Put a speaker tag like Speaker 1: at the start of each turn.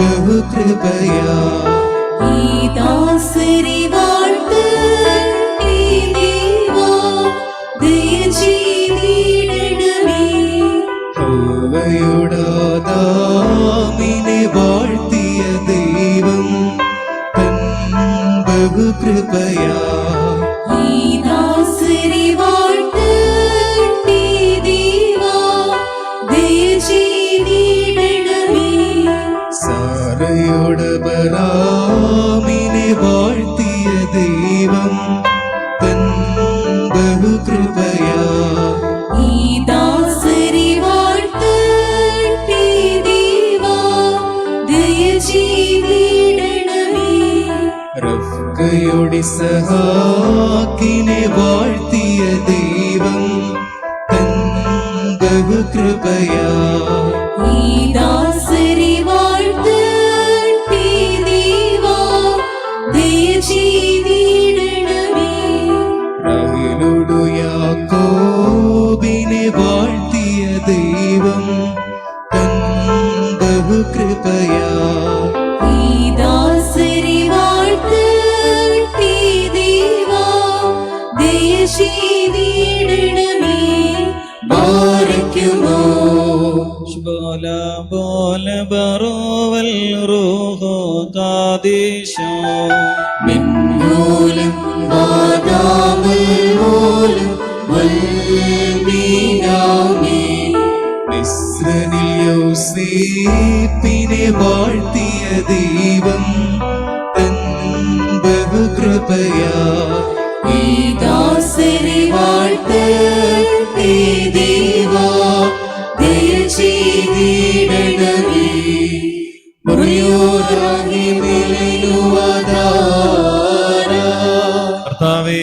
Speaker 1: കൃപയാ
Speaker 2: ഈ ദാസരെ വാഴ്ത്ത് ഈ ദേവാ ദയ ചെയ്തിടണമേ.
Speaker 1: ഹൗവയുടാദാമിനെ വാഴ്ത്തിയ ദൈവം തൻ ബഹുകൃപയാ സാറയുടെ ബറാമിനെ വാഴ്ത്തിയ ദൈവം തൻ ബഹുകൃപയാ റഫ്കയുടെ സഹാക്കിനെ വാഴ്ത്തിയ ദൈവം തൻ ബഹുകൃപയാ
Speaker 2: ഈ ദാസരെ ബാരയ്ക്കുമോ
Speaker 3: ശുഭോല ബോല ബറോവൽ റൂഹോ കാദേശോ
Speaker 2: മിന്നൂലം വാദാമൽ മൂലം വൽമീനാമേ
Speaker 1: മിസ്രനിൽ യൗസേപ്പിനെ വാഴ്ത്തിയ ദൈവം തൻ ബഹുകൃപയാ
Speaker 2: ഈ ദാസരെ വാഴ്ത്ത് ഈ ദേവാ ദയ ചെയ്തിടണമേ. മുറിയോരാഹി മെലനുവദാര
Speaker 3: കർത്താവെ